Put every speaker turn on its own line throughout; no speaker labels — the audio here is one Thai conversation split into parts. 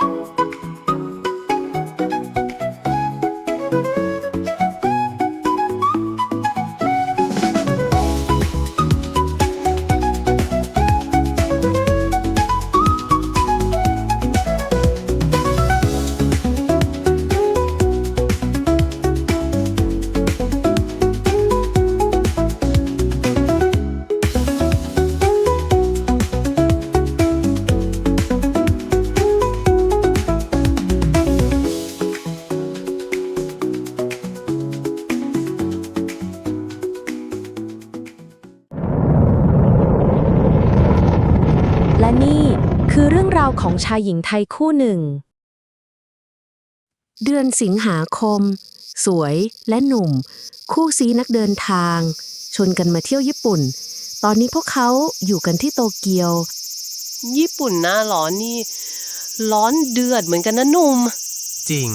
Bye. และนี่คือเรื่องราวของชายหญิงไทยคู่หนึ่ง เดือนสิงหาคม สวยและหนุ่ม คู่ซีนักเดินทาง ชวนกันมาเที่ยวญี่ปุ่น ตอนนี้พวกเขาอยู่กันที่โตเกียว
ญี่ปุ่นหน้าร้อนนี่ ร้อนเดือดเหมือนกันนะหนุ่ม
จริง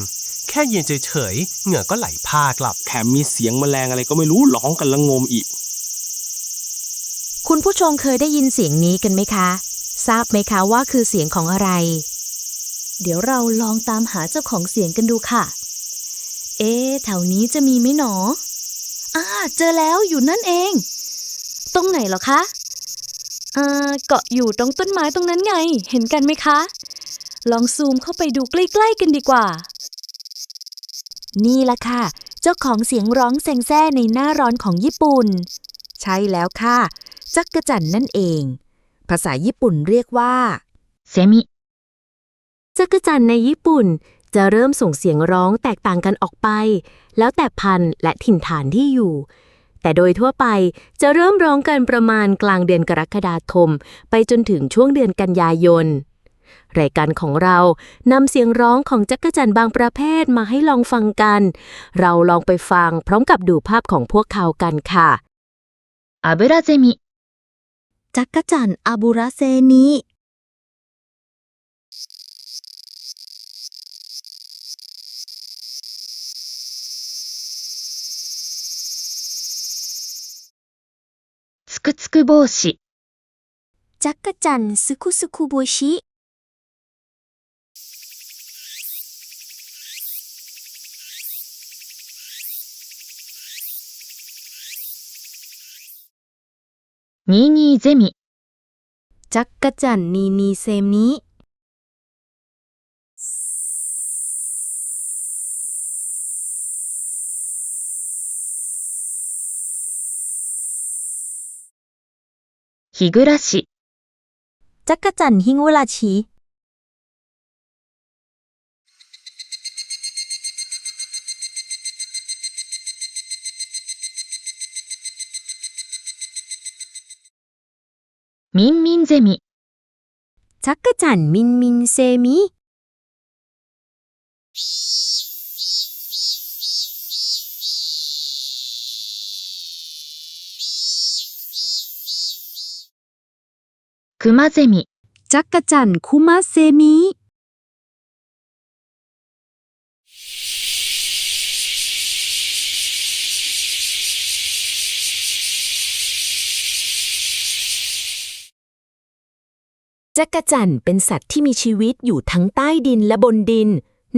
แค่ยืนเฉยๆเหงื่อก็ไหลพากลับ
แถมมีเสียงแมลงอะไรก็ไม่รู้ร้องกันละงมอีก
คุณผู้ชมเคยได้ยินเสียงนี้กันไหมคะ ทราบไหมคะว่าคือเสียงของอะไร
เดี๋ยวเราลองตามหาเจ้าของเสียงกันดูค่ะ เอ๊ะแถวนี้จะมีไหมหนออ่าเจอแล้วอยู่นั่นเอง ตรงไหนหรอคะอ่าเกาะอยู่ตรงต้นไม้ตรงนั้นไง เห็นกันไหมคะ ลองซูมเข้าไปดูใกล้ๆกันดีกว่า
นี่ละค่ะ เจ้าของเสียงร้องแซงแซ่ในหน้าร้อนของญี่ปุ่น ใช่แล้วค่ะ จักกะจันนั่นเอง ภาษาญี่ปุ่นเรียกว่า เซมิ จักรจั่นในญี่ปุ่น จะเริ่มส่งเสียงร้องแตกต่างกันออกไป แล้วแต่พันธุ์และถิ่นฐานที่อยู่ แต่โดยทั่วไปจะเริ่มร้องกันประมาณกลางเดือนกรกฎาคม ไปจนถึงช่วงเดือนกันยายน รายการของเรานำเสียงร้องของจักรจั่นบางประเภทมาให้ลองฟังกัน เราลองไปฟังพร้อมกับดูภาพของพวกเขากันค่ะอาเบราเซมิ
จักกะจั่นอาบุระเซนิ
つくつく帽子
จักกะจั่นซึคุซึคุโบชิ
นีนีเซมิ จักกะจันนีนีเซม
นี้ ฮิกุระชิ
จักกะจันฮิงุราชิ
มินมินเซมิ
จักกะจันมินมินเซมิ
คุมาเซมิ
จักกะจันคุมาเซมิ จักรจั่นเป็นสัตว์ที่มีชีวิตอยู่ทั้งใต้ดินและบนดิน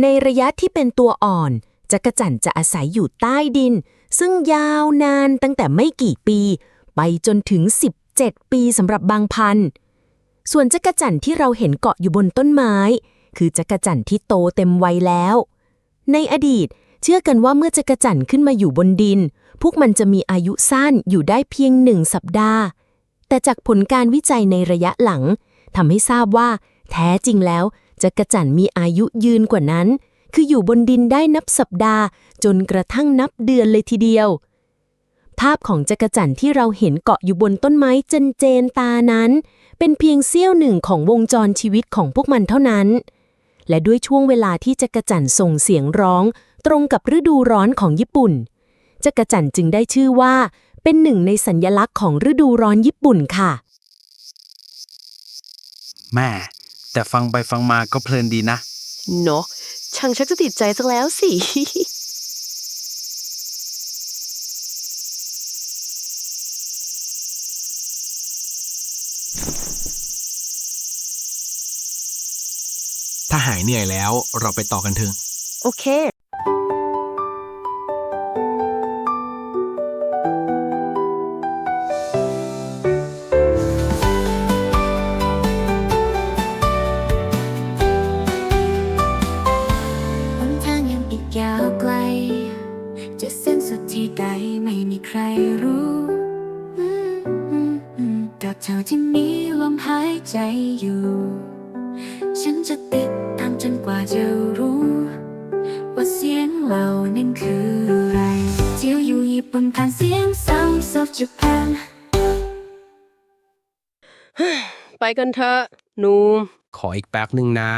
ในระยะที่เป็นตัวอ่อน จักรจั่นจะอาศัยอยู่ใต้ดิน ซึ่งยาวนานตั้งแต่ไม่กี่ปี ไปจนถึง 17 ปีสำหรับบางพันธุ์ส่วนจักรจั่นที่เราเห็นเกาะอยู่บนต้นไม้ คือจักรจั่นที่โตเต็มวัยแล้ว ในอดีต เชื่อกันว่าเมื่อจักรจั่นขึ้นมาอยู่บนดิน พวกมันจะมีอายุสั้นอยู่ได้เพียงหนึ่งสัปดาห์ แต่จากผลการวิจัยในระยะหลัง ทำให้ทราบว่าแท้จริงแล้วจักรจันมีอายุยืนกว่านั้น คืออยู่บนดินได้นับสัปดาห์ จนกระทั่งนับเดือนเลยทีเดียว ภาพของจักรจันที่เราเห็นเกาะอยู่บนต้นไม้เจนเจนตานั้น เป็นเพียงเสี้ยวหนึ่งของวงจรชีวิตของพวกมันเท่านั้น และด้วยช่วงเวลาที่จักรจันส่งเสียงร้อง ตรงกับฤดูร้อนของญี่ปุ่นจักรจันจึงได้ชื่อว่า เป็นหนึ่งในสัญญลักษณ์ของฤดูร้อนญี่ปุ่นค่ะ
แม่แต่ฟังไปฟังมาก็เพลินดีนะ
เนาะช่างชักจะติดใจสักแล้วสิ
ถ้า
หายเหนื่อยแล้วเราไปต่อกันเถอะ
โอเค
ส้นสุดที่ใดไม่มีใครรู้อืมอืมอืมตราบเท่าที่มีลมหายใจอยู่ ฉันจะติดตามจนกว่าจะรู้ ว่าเสียงเหล่านั้นคืออะไรเที่ยวอยู่ญี่ปุ่นผ่านเสียง Sounds of Japan
ไปกันเถอะหนู
ขออีกแป๊บหนึ่งนะ